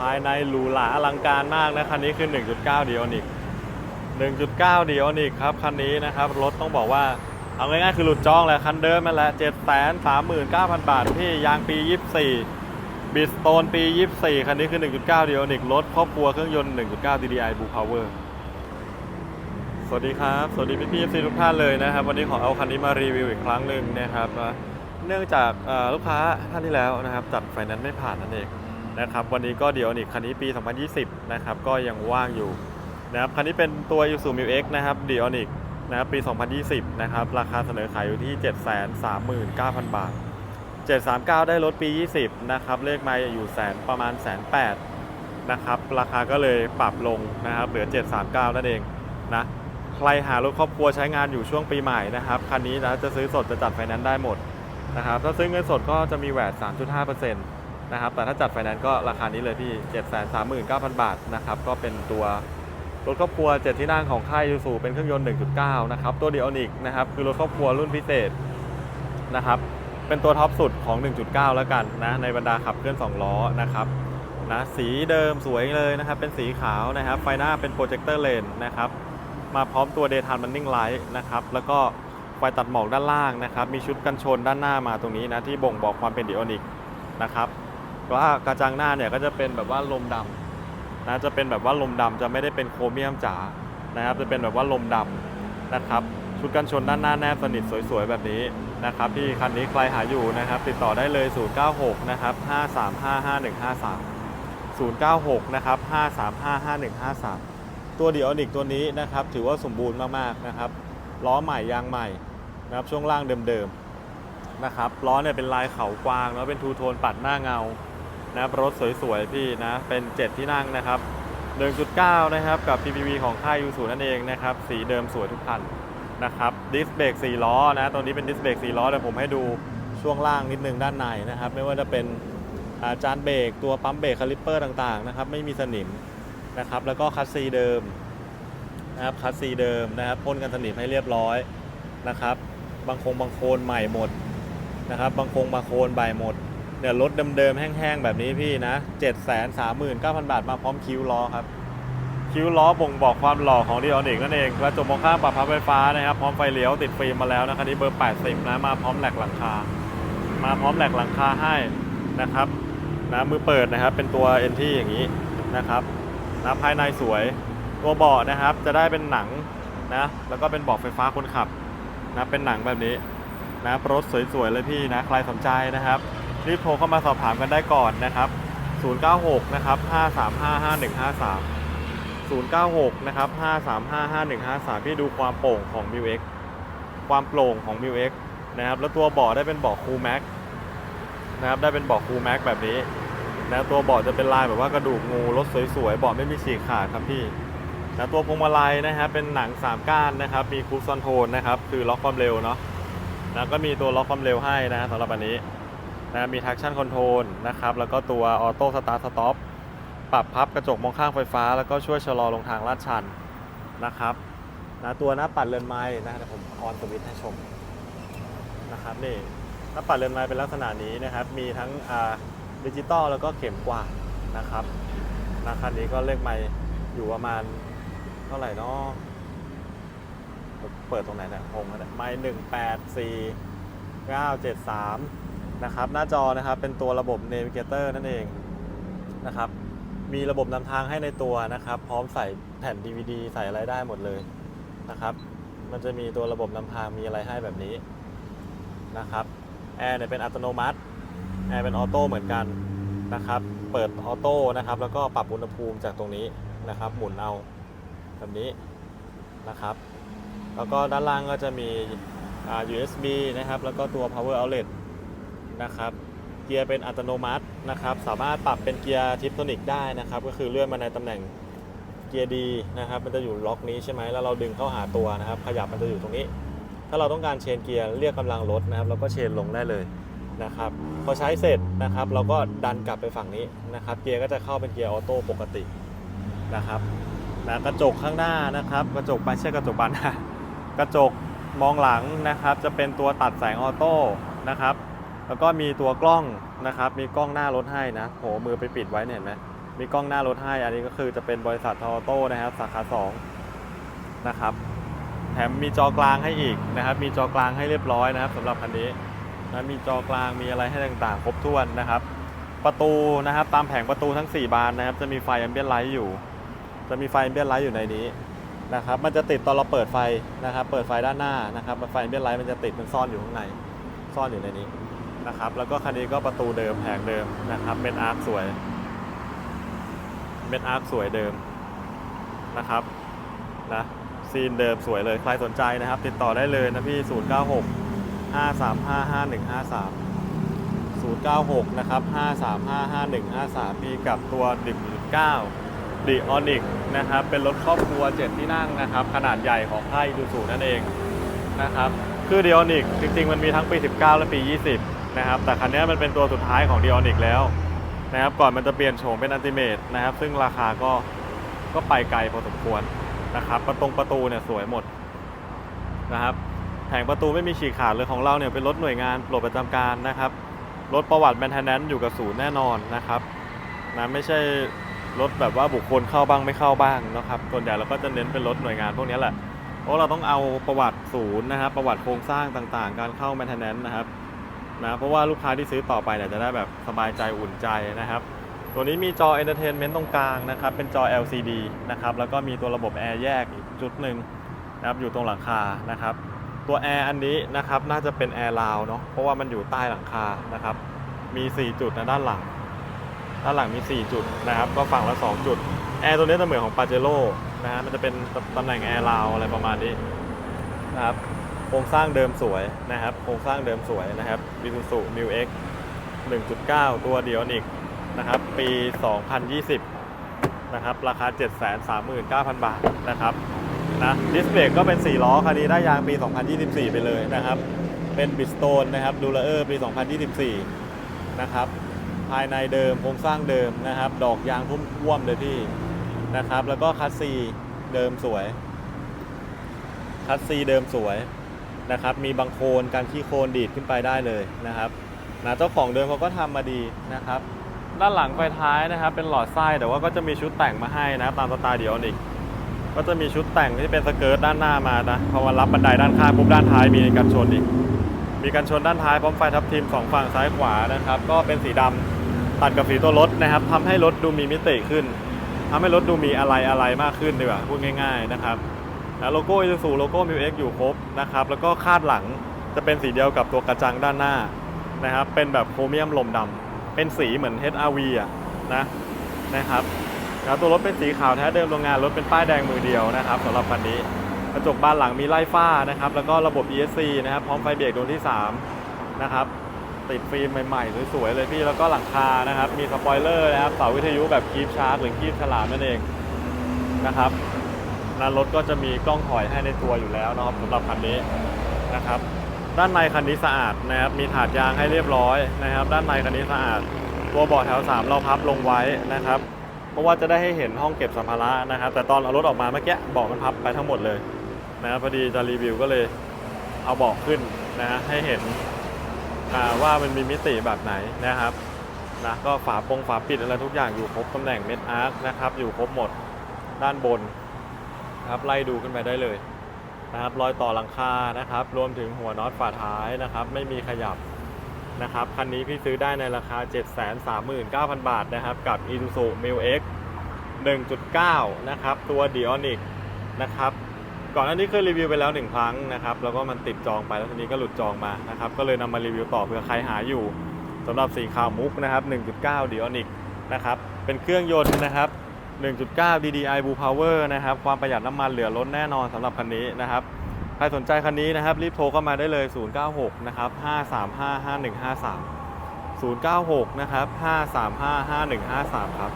ภายในหรูหราอลังการมากนะคันนี้คือ 1.9 เดียวนิก1.9 เดียวนิกครับคันนี้นะครับรถต้องบอกว่าเอาง่ายๆคือหลุดจองแหละคันเดิมนั่นแหละ7 3 9 0 0 0บาทพี่ยางปี 24 บิสโตนปี 24 คันนี้คือ 1.9 เดียวนิกรถครอบครัวเครื่องยนต์ 1.9 TDI Blue Power สวัสดีครับ สวัสดีพี่พี่ซีทุกท่านเลยนะครับ วันนี้ขอเอาคันนี้มารีวิวอีกครั้งหนึ่งนะครับ เนื่องจากลูกค้าท่านที่แล้วนะครับ จัดไฟแนนซ์ไม่ผ่านนั่นเอง นะครับวันนี้ก็เดี๋ยวนี่คันนี้ปี 2020 นะครับก็ยังว่างอยู่นะครับคันนี้เป็นตัว Isuzu Mu X นะครับเดียวนิกนะครับปี 2020 นะครับราคาเสนอขายอยู่ที่ 739,000 บาท 739 ได้รถปี 20 นะครับเลขไมาอยู่แสนประมาณแสนแปดนะครับราคาก็เลยปรับลงนะครับเหลือ 739 นั่นเองนะใครหารถครอบครัวใช้งานอยู่ช่วงปีใหม่นะครับคันนี้นะจะซื้อสดจะจัดไฟแนนซ์ได้หมดนะครับถ้าซื้อเงินสดก็จะมีแหวน3.5%น นะครับ แต่ถ้าจัดไฟแนนซ์ก็ราคานี้เลยพี่ 739,000 บาทนะครับ ก็เป็นตัวรถครอบครัว 7 ที่นั่งของค่ายยูสูเป็นเครื่องยนต์ 1.9 นะครับ ตัวเดียวนิกนะครับ คือรถครอบครัวรุ่นพิเศษนะครับ เป็นตัวท็อปสุดของ 1.9 แล้วกันนะ ในบรรดาขับเคลื่อน 2 ล้อนะครับนะ สีเดิมสวยเลยนะครับ เป็นสีขาวนะครับ ไฟหน้าเป็นโปรเจคเตอร์เลนนะครับ มาพร้อมตัว Daytime Running Light นะครับ แล้วก็ไฟตัดหมอกด้านล่างนะครับ มีชุดกันชนด้านหน้ามาตรงนี้นะที่บ่งบอกความเป็นดิออนิกนะครับ ว่ากระจังหน้าเนี่ยก็จะเป็นแบบว่าลมดำนะจะเป็นแบบว่าลมดำจะไม่ได้เป็นโครเมียมจ๋านะครับ จะเป็นแบบว่าลมดำนะครับ ชุดกันชนด้านหน้าแนบสนิทสวยๆแบบนี้นะครับที่คันนี้ใครหาอยู่นะครับ ติดต่อได้เลย 096 นะครับ 5355153 096 นะครับ 5355153 ตัวดีออนิกตัวนี้นะครับ ถือว่าสมบูรณ์มากๆนะครับล้อใหม่ยางใหม่นะครับช่วงล่างเดิมๆนะครับล้อเนี่ยเป็นลายเขากวางแล้วเป็นทูโทนปัดหน้าเงา นะครับรถสวยๆ พี่นะ เป็น 7 ที่นั่งนะครับ 1.9 นะครับ กับ PPV ของค่ายยูสูนั่นเองนะครับ สีเดิมสวยทุกคันนะครับ ดิสเบรก4ล้อนะ ตัวนี้เป็นดิสเบรก4ล้อเดี๋ยวผมให้ดูช่วงล่างนิดนึงด้านในนะครับ ไม่ว่าจะเป็นาจานเบรกตัวปั๊มเบรกคาลิปเปอร์ต่างๆนะครับ ไม่มีสนิมนะครับ แล้วก็คัสซีเดิมนะครับ คัสซีเดิมนะครับพ่นกันสนิมให้เรียบร้อยนะครับ บางคงบางโคนใหม่หมดนะครับ บางคงบางโคนใบหมด เนี่ยรถเดิมๆแห้งๆแบบนี้พี่นะ 7 3 9 0 0 0 บาทมาพร้อมคิ้วล้อครับ คิ้วล้อบ่งบอกความหล่อของดีออนิกนั่นเองกระจกมองข้างปรับพับไฟฟ้านะครับ พร้อมไฟเลี้ยวติดฟิล์มมาแล้วนะครับนี่เบอร์ 80 นะมาพร้อมแหลกหลังคา มาพร้อมแหลกหลังคาให้นะครับนะมือเปิดนะครับ เป็นตัวเอนที่อย่างนี้นะครับนะภายในสวยตัวเบาะนะครับ จะได้เป็นหนังนะแล้วก็เป็นเบาะไฟฟ้าคนขับนะเป็นหนังแบบนี้นะรถสวยๆเลยพี่นะใครสนใจนะครับ รีบโทรเข้ามาสอบถามกันได้ก่อนนะครับ 096 นะครับ 5355153 096 นะครับ 5355153 พี่ดูความโปร่งของ m u x ความโปร่งของ m u x นะครับ แล้วตัวเบาะได้เป็นเบาะคูลแม็กนะครับ ได้เป็นเบาะคูลแม็กแบบนี้นะตัวเบาะจะเป็นลายแบบว่ากระดูกงูรถสวยๆเบาะไม่มีฉีกขาดครับพี่นะตัวพวงมาลัยนะครับเป็นหนัง 3 ก้านนะครับ มีคูซอนโทนนะครับ คือล็อกความเร็วเนาะนะก็มีตัวล็อกความเร็วให้นะสำหรับอันนี้ นะมี traction control นะครับ แล้วก็ตัวออโต้สตาร์ทสต็อปปรับพับกระจกมองข้างไฟฟ้า แล้วก็ช่วยชะลอลงทางลาดชันนะครับนะตัวหน้าปัดเรือนไม้นะเดี๋ยวผมออนสวิตช์ให้ชมนะครับนี่หน้าปัดเรือนไม้เป็นลักษณะนี้นะครับ มีทั้งดิจิตอลแล้วก็เข็มกว่านะครับนะคันนี้ก็เลขไม่อยู่ประมาณเท่าไหร่เนาะเปิดตรงไหนเนี่ยงงแล้วเนี่ยไม่หนึ่งแปดสี่เก้าเจ็ดสาม นะครับหน้าจอนะครับเป็นตัวระบบ Navigator นั่นเองนะครับมีระบบนำทางให้ในตัวนะครับ พร้อมใส่แผ่น DVD ใส่อะไรได้หมดเลยนะครับ มันจะมีตัวระบบนำทางมีอะไรให้แบบนี้นะครับแอร์เนี่ยเป็นอัตโนมัติแอร์เป็นออโต้เหมือนกันนะครับ เปิดออโต้นะครับ แล้วก็ปรับอุณหภูมิจากตรงนี้นะครับ หมุนเอาแบบนี้นะครับ แล้วก็ด้านล่างก็จะมีอ่า USB นะครับ แล้วก็ตัว power outlet นะครับ เกียร์เป็นอัตโนมัตินะครับ สามารถปรับเป็นเกียร์ทิปโทนิกได้นะครับ ก็คือเลื่อนมาในตำแหน่งเกียร์ดีนะครับ มันจะอยู่ล็อกนี้ใช่ไหมแล้วเราดึงเข้าหาตัวนะครับ ขยับมันจะอยู่ตรงนี้ ถ้าเราต้องการเชนเกียร์เรียกกำลังรถนะครับ เราก็เชนลงได้เลยนะครับ พอใช้เสร็จนะครับ เราก็ดันกลับไปฝั่งนี้นะครับ เกียร์ก็จะเข้าเป็นเกียร์ออโต้ปกตินะครับนะกระจกข้างหน้านะครับ กระจกไม่ใช่กระจกบานหน้ากระจกมองหลังนะครับ จะเป็นตัวตัดแสงออโต้นะครับ แล้วก็มีตัวกล้องนะครับ มีกล้องหน้ารถให้นะ โห มือไปปิดไว้เนี่ยเห็นไหมมีกล้องหน้ารถให้ อันนี้ก็คือจะเป็นบริษัททอโต้นะครับ สาขา2นะครับ แถมมีจอกลางให้อีกนะครับ มีจอกลางให้เรียบร้อยนะครับสำหรับคันนี้นะมีจอกลาง มีอะไรให้ต่างๆ ครบถ้วนนะครับ ประตูนะครับ ตามแผงประตูทั้ง 4 บานนะครับ จะมีไฟแอมเบียนไลท์อยู่ จะมีไฟแอมเบียนไลท์อยู่ในนี้นะครับ มันจะติดตอนเราเปิดไฟนะครับ เปิดไฟด้านหน้านะครับ ไฟแอมเบียนไลท์มันจะติด มันซ่อนอยู่ข้างใน ซ่อนอยู่ในนี้ นะครับ แล้วก็คันนี้ก็ประตูเดิมแผงเดิมนะครับ เม็ดอาร์คสวย เม็ดอาร์คสวยเดิมนะครับนะซีนเดิมสวยเลย ใครสนใจนะครับ ติดต่อได้เลยนะพี่ 096 535 5153 096 นะครับ 535 5153 มีกับตัว1.9 d ิออนิกนะครับ เป็นรถครอบครัว 7 ที่นั่งนะครับ ขนาดใหญ่ของค่ายดูสูนั่นเองนะครับ คือ d ิออนิกจริง ๆ มันมีทั้งปี 19 และปี 20 นะครับ แต่คันนี้มันเป็นตัวสุดท้ายของ d ิออนิกแล้วนะครับ ก่อนมันจะเปลี่ยนโฉมเป็นอันติเมตนะครับ ซึ่งราคาก็ก็ไปไกลพอสมควรนะครับ ประตงประตูเนี่ยสวยหมดนะครับ แผงประตูไม่มีฉีกขาดเลยของเราเนี่ยเป็นรถหน่วยงานโปรดประจำการนะครับ รถประวัติแมนเทนแนนซ์อยู่กับศูนย์แน่นอนนะครับนะไม่ใช่รถแบบว่าบุคคลเข้าบ้างไม่เข้าบ้างนะครับ ส่วนใหญ่เราก็จะเน้นเป็นรถหน่วยงานพวกนี้แหละ เพราะเราต้องเอาประวัติศูนย์นะครับ ประวัติโครงสร้างต่างๆ การเข้าแมนเทนแนนซ์นะครับ นะเพราะว่าลูกค้าที่ซื้อต่อไปเนี่ยจะได้แบบสบายใจอุ่นใจนะครับ ตัวนี้มีจอ Entertainment ตรงกลางนะครับ เป็นจอ LCD นะครับแล้วก็มีตัวระบบแอร์แยกอีกจุดหนึ่งนะครับอยู่ตรงหลังคานะครับ ตัวแอร์อันนี้นะครับน่าจะเป็นแอร์ลาวเนาะเพราะว่ามันอยู่ใต้หลังคานะครับ มี 4 จุดนะด้านหลัง ด้านหลังมี 4 จุดนะครับ ก็ฝั่งละ 2 จุดแอร์ตัวนี้จะเหมือนของปาเจโร่นะฮะมันจะเป็นตำแหน่งแอร์ลาวอะไรประมาณนี้นะครับ โครงสร้างเดิมสวยนะครับ โครงสร้างเดิมสวยนะครับ Isuzu Mu X 1.9 ตัวเดียวนิกนะครับ ปี 2020 นะครับ ราคา 739,000 บาทนะครับนะดิสเบรกก็เป็น 4 ล้อ คันนี้ได้ยางปี 2024 ไปเลยนะครับ เป็นบิสโตนนะครับดูเลอร์ปี 2024 นะครับ ภายในเดิมโครงสร้างเดิมนะครับ ดอกยางทุ่มท่วมเลยพี่นะครับ แล้วก็คัสซีเดิมสวยคัสซีเดิมสวย นะครับ มีบางโคนการขี้โคลนดีดขึ้นไปได้เลยนะครับนะเจ้าของเดิมเขาก็ทำมาดีนะครับ ด้านหลังไฟท้ายนะครับ เป็นหลอดไส้แต่ว่าก็จะมีชุดแต่งมาให้นะตามสไตล์เดียวนิกก็จะมีชุดแต่งที่เป็นสเกิร์ตด้านหน้ามานะพอมารับบันไดด้านข้างปุ๊บด้านท้ายมีกันชนอีกมีกันชนด้านท้ายพร้อมไฟทับทิมสองฝั่งซ้ายขวานะครับ ก็เป็นสีดำตัดกับสีตัวรถนะครับทำให้รถดูมีมิติขึ้นทำให้รถดูมีอะไรอะไรมากขึ้นดีกว่าพูดง่าย ๆนะครับ นะโลโก้อิซูซูโลโก้มิวเอ็กอยู่ครบนะครับแล้วก็คาดหลังจะเป็นสีเดียวกับตัวกระจังด้านหน้านะครับเป็นแบบโครเมียมลมดำเป็นสีเหมือน HRV อะนะนะครับแล้วตัวรถเป็นสีขาวแท้เดิมโรงงานรถเป็นป้ายแดงมือเดียวนะครับสำหรับคันนี้กระจกบานหลังมีไล่ฝ้านะครับแล้วก็ระบบ ESC นะครับพร้อมไฟเบรกดวงที่3นะครับติดฟิล์มใหม่ๆสวยๆเลยพี่แล้วก็หลังคานะครับมีสปอยเลอร์นะครับเสาวิทยุแบบคีบชาร์จหรือคีบฉลามนั่นเองนะครับ นั้นรถก็จะมีกล้องถอยให้ในตัวอยู่แล้วนะครับสำหรับคันนี้นะครับ ด้านในคันนี้สะอาดนะครับมีถาดยางให้เรียบร้อยนะครับ ด้านในคันนี้สะอาด ตัวเบาะแถว 3 เราพับลงไว้นะครับ เพราะว่าจะได้ให้เห็นห้องเก็บสัมภาระนะครับ แต่ตอนเอารถออกมาเมื่อกี้เบาะมันพับไปทั้งหมดเลยนะครับพอดีจะรีวิวก็เลยเอาเบาะขึ้นนะให้เห็นว่ามันมีมิติแบบไหนนะครับนะก็ฝาปงฝาปิดอะไรทุกอย่างอยู่ครบตำแหน่งเม็ดอาร์คนะครับอยู่ครบหมดด้านบน นะครับไล่ดูขึ้นไปได้เลยนะครับรอยต่อหลังคานะครับ รวมถึงหัวน็อตฝาท้ายนะครับ ไม่มีขยับนะครับคันนี้พี่ซื้อได้ในราคา 739,000 บาทนะครับ กับ Isuzu Mil X 1.9 นะครับ ตัว Dionic นะครับ ก่อนหน้านี้เคยรีวิวไปแล้วหนึ่งครั้งนะครับ แล้วก็มันติดจองไปแล้วทีนี้ก็หลุดจองมานะครับ ก็เลยนำมารีวิวต่อเผื่อใครหาอยู่สำหรับสีขาวมุกนะครับ 1.9 Dionic นะครับ เป็นเครื่องยนต์นะครับ 1.9 DDI Blue Power นะครับ ความประหยัดน้ำมันเหลือล้นแน่นอนสำหรับคันนี้นะครับ ใครสนใจคันนี้นะครับ รีบโทรเข้ามาได้เลย 096 นะครับ 535 5153 096 นะครับ 535 5153 ครับ